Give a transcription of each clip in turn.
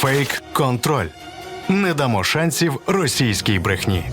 Фейк контроль. Не дамо шансів російській брехні.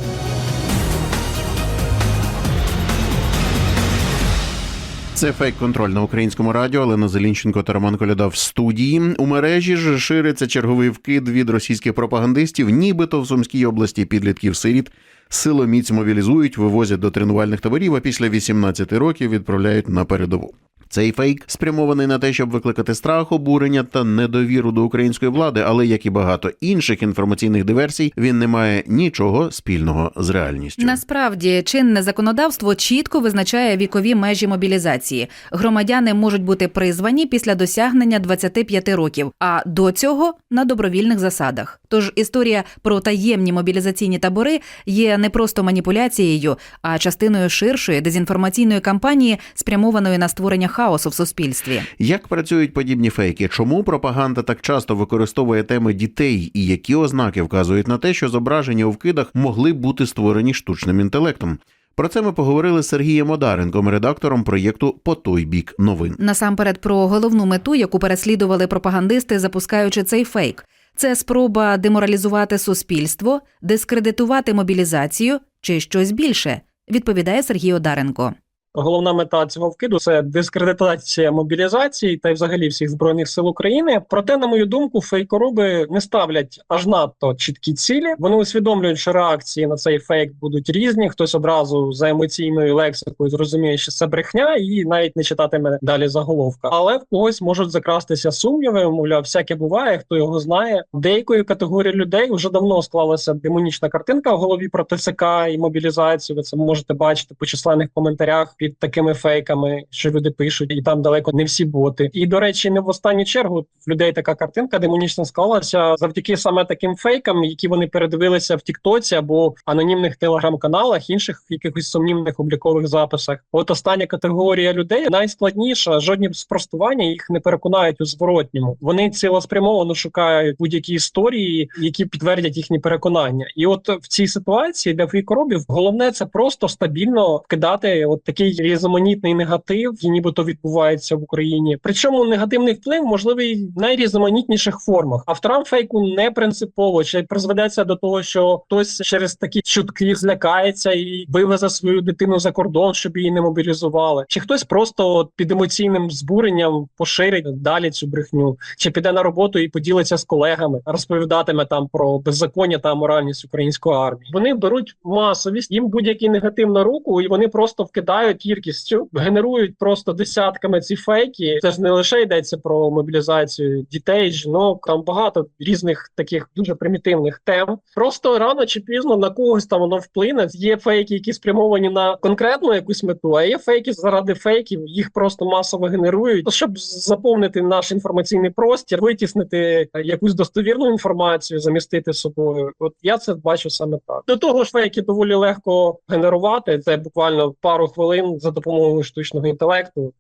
Це фейк контроль на українському радіо. Олена Зелінченко та Роман Коляда в студії. У мережі ж шириться черговий вкид від російських пропагандистів, нібито в Сумській області підлітків сиріт силоміць мобілізують, вивозять до тренувальних таборів, а після 18 років відправляють на передову. Цей фейк спрямований на те, щоб викликати страх, обурення та недовіру до української влади, але як і багато інших інформаційних диверсій, він не має нічого спільного з реальністю. Насправді чинне законодавство чітко визначає вікові межі мобілізації. Громадяни можуть бути призвані після досягнення 25 років, а до цього на добровільних засадах. Тож історія про таємні мобілізаційні табори є не просто маніпуляцією, а частиною ширшої дезінформаційної кампанії, спрямованої на створення хаосу в суспільстві. Як працюють подібні фейки? Чому пропаганда так часто використовує теми дітей, і які ознаки вказують на те, що зображення у вкидах могли бути створені штучним інтелектом? Про це ми поговорили з Сергієм Одаренком, редактором проєкту По той бік новин. Насамперед про головну мету, яку переслідували пропагандисти, запускаючи цей фейк. Це спроба деморалізувати суспільство, дискредитувати мобілізацію чи щось більше, відповідає Сергій Одаренко. Головна мета цього вкиду це дискредитація мобілізації та й взагалі всіх збройних сил України. Проте, на мою думку, фейкоруби не ставлять аж надто чіткі цілі. Вони усвідомлюють, що реакції на цей фейк будуть різні. Хтось одразу за емоційною лексикою зрозуміє, що це брехня, і навіть не читатиме далі заголовка. Але в когось можуть закрастися сумніви. Мовляв, всяке буває, хто його знає. Деякої категорії людей вже давно склалася демонічна картинка в голові про ТСК і мобілізацію. Ви це можете бачити по численних коментарях під такими фейками, що люди пишуть, і там далеко не всі боти. І до речі, не в останню чергу в людей така картинка демонічна склалася завдяки саме таким фейкам, які вони передивилися в Тіктоці або анонімних телеграм-каналах, інших якихось сумнівних облікових записах. От остання категорія людей найскладніша. Жодні спростування їх не переконають у зворотньому. Вони цілеспрямовано шукають будь-які історії, які підтвердять їхні переконання. І от в цій ситуації для фейкоробів головне це просто стабільно вкидати от такий різноманітний негатив, який нібито відбувається в Україні. Причому негативний вплив можливий в найрізноманітніших формах. Авторам фейку не принципово чи призведеться до того, що хтось через такі чутки злякається і вивезе свою дитину за кордон, щоб її не мобілізували, чи хтось просто от під емоційним збуренням поширить далі цю брехню, чи піде на роботу і поділиться з колегами, розповідатиме там про беззаконня та аморальність української армії. Вони беруть масовість, їм будь-який негатив на руку, і вони просто вкидають кількістю, генерують просто десятками ці фейки. Це ж не лише йдеться про мобілізацію дітей, жінок. Там багато різних таких дуже примітивних тем. Просто рано чи пізно на когось там воно вплине. Є фейки, які спрямовані на конкретну якусь мету, а є фейки заради фейків. Їх просто масово генерують, щоб заповнити наш інформаційний простір, витіснити якусь достовірну інформацію, замістити собою. От я це бачу саме так. До того ж, фейки доволі легко генерувати. Це буквально пару хвилин за допомогою штучного інтелекту.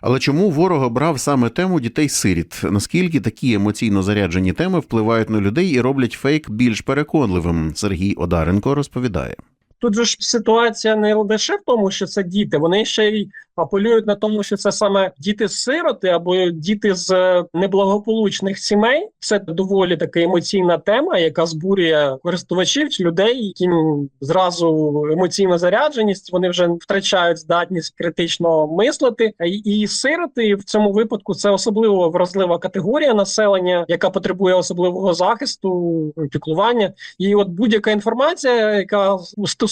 Але чому ворог обрав саме тему дітей-сиріт? Наскільки такі емоційно заряджені теми впливають на людей і роблять фейк більш переконливим? Сергій Одаренко розповідає. Тут же ж ситуація не лише в тому, що це діти, вони ще й апелюють на тому, що це саме діти з сироти або діти з е, неблагополучних сімей. Це доволі така емоційна тема, яка збурює користувачів людей, яким зразу емоційна зарядженість. Вони вже втрачають здатність критично мислити. І сироти в цьому випадку це особливо вразлива категорія населення, яка потребує особливого захисту, піклування. І от будь-яка інформація, яка стосується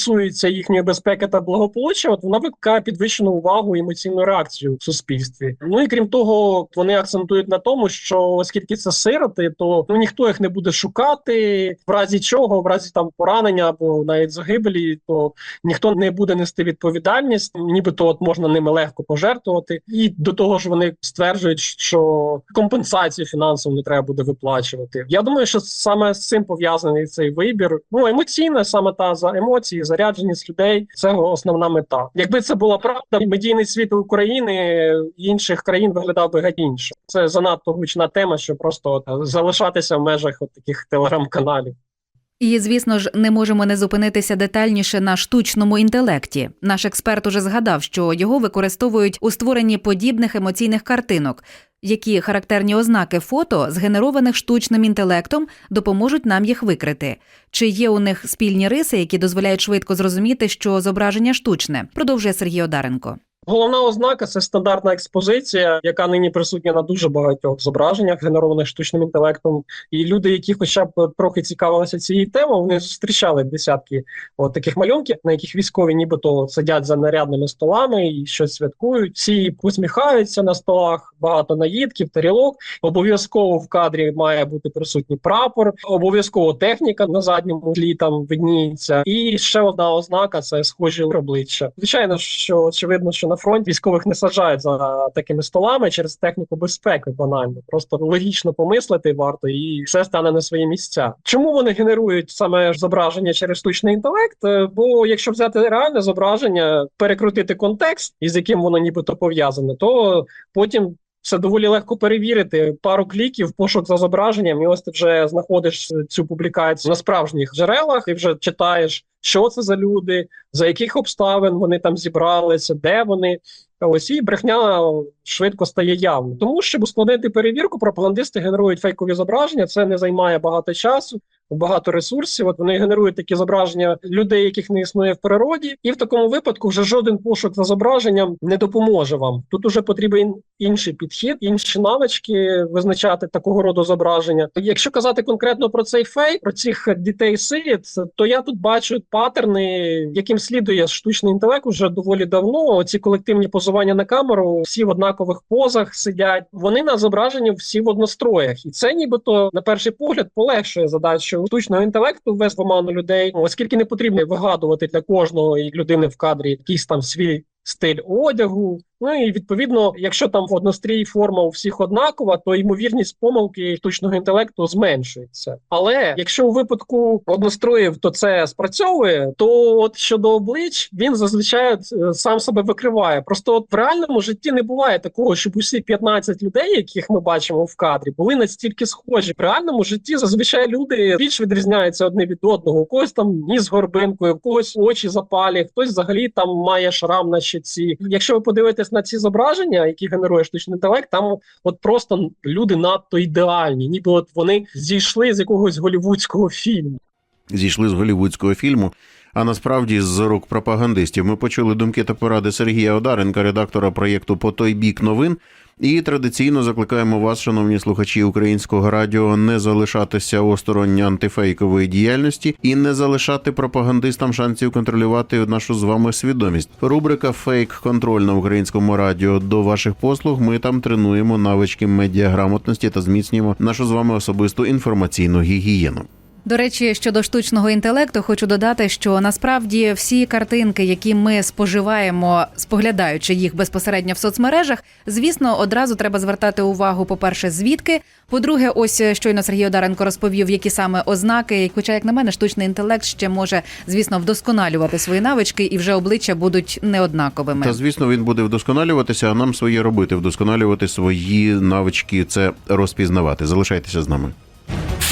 їхньої безпеки та благополуччя, от вона викликає підвищену увагу і емоційну реакцію в суспільстві. Ну і крім того, вони акцентують на тому, що оскільки це сироти, то ну ніхто їх не буде шукати, в разі чого, в разі там поранення або навіть загибелі, то ніхто не буде нести відповідальність, нібито от можна ними легко пожертвувати. І до того ж, вони стверджують, що компенсацію фінансову не треба буде виплачувати. Я думаю, що саме з цим пов'язаний цей вибір. Ну емоційна саме та за емоції, зарядженість людей це основна мета. Якби це була правда, медійний світ України і інших країн виглядав би геть інше. Це занадто гучна тема, щоб просто от, залишатися в межах от таких телеграм-каналів. І, звісно ж, не можемо не зупинитися детальніше на штучному інтелекті. Наш експерт уже згадав, що його використовують у створенні подібних емоційних картинок. Які характерні ознаки фото, згенерованих штучним інтелектом, допоможуть нам їх викрити? Чи є у них спільні риси, які дозволяють швидко зрозуміти, що зображення штучне? Продовжує Сергій Одаренко. Головна ознака це стандартна експозиція, яка нині присутня на дуже багатьох зображеннях, генерованих штучним інтелектом. І люди, які хоча б трохи цікавилися цією темою, вони зустрічали десятки от таких малюнків, на яких військові нібито сидять за нарядними столами і щось святкують. Всі посміхаються на столах, багато наїдків, тарілок. Обов'язково в кадрі має бути присутній прапор, обов'язково техніка на задньому тлі там видніється. І ще одна ознака це схожі обличчя. Звичайно, що очевидно, що на фронт військових не саджають за такими столами через техніку безпеки. Банально просто логічно помислити варто, і все стане на свої місця. Чому вони генерують саме зображення через штучний інтелект? Е, Бо якщо взяти реальне зображення, перекрутити контекст, із яким воно нібито пов'язане, то потім. Це доволі легко перевірити. Пару кліків, пошук за зображенням, і ось ти вже знаходиш цю публікацію на справжніх джерелах, і вже читаєш, що це за люди, за яких обставин вони там зібралися, де вони. Ось і брехня швидко стає явною. Тому, щоб ускладнити перевірку, пропагандисти генерують фейкові зображення. Це не займає багато часу, багато ресурсів. От вони генерують такі зображення людей, яких не існує в природі, і в такому випадку вже жоден пошук за зображенням не допоможе вам. Тут уже потрібен інший підхід, інші навички визначати такого роду зображення. Якщо казати конкретно про цей фейк, про цих дітей сиріт, то я тут бачу паттерни, яким слідує штучний інтелект уже доволі давно. Оці колективні позування на камеру, всі в однакових позах сидять. Вони на зображенні всі в одностроях, і це нібито на перший погляд полегшує задачу штучного інтелекту ввести в оману людей, оскільки не потрібно вигадувати для кожного людини в кадрі якийсь там свій стиль одягу. Ну і відповідно, якщо там однострій форма у всіх однакова, то ймовірність помилки штучного інтелекту зменшується. Але якщо у випадку одностроїв то це спрацьовує, то от щодо облич він зазвичай е, сам себе викриває. Просто от в реальному житті не буває такого, щоб усі 15 людей, яких ми бачимо в кадрі, були настільки схожі. В реальному житті зазвичай люди більш відрізняються одне від одного. У когось там ніс горбинкою, у когось очі запалі, хтось взагалі там має шрам на щеці. Якщо ви подивитесь на ці зображення, які генерує штучний інтелект, там от просто люди надто ідеальні, ніби от вони зійшли з якогось голівудського фільму. Зійшли з голівудського фільму. А насправді з рук пропагандистів ми почули думки та поради Сергія Одаренка, редактора проєкту По той бік новин. І традиційно закликаємо вас, шановні слухачі українського радіо, не залишатися осторонь антифейкової діяльності і не залишати пропагандистам шансів контролювати нашу з вами свідомість. Рубрика Фейк контроль на українському радіо до ваших послуг. Ми там тренуємо навички медіаграмотності та зміцнюємо нашу з вами особисту інформаційну гігієну. До речі, щодо штучного інтелекту, хочу додати, що насправді всі картинки, які ми споживаємо, споглядаючи їх безпосередньо в соцмережах, звісно, одразу треба звертати увагу. По перше, звідки. По-друге, ось щойно Сергій Одаренко розповів, які саме ознаки. Хоча, як на мене, штучний інтелект ще може, звісно, вдосконалювати свої навички, і вже обличчя будуть неоднаковими. Та звісно, він буде вдосконалюватися, а нам своє робити, вдосконалювати свої навички. Це розпізнавати. Залишайтеся з нами.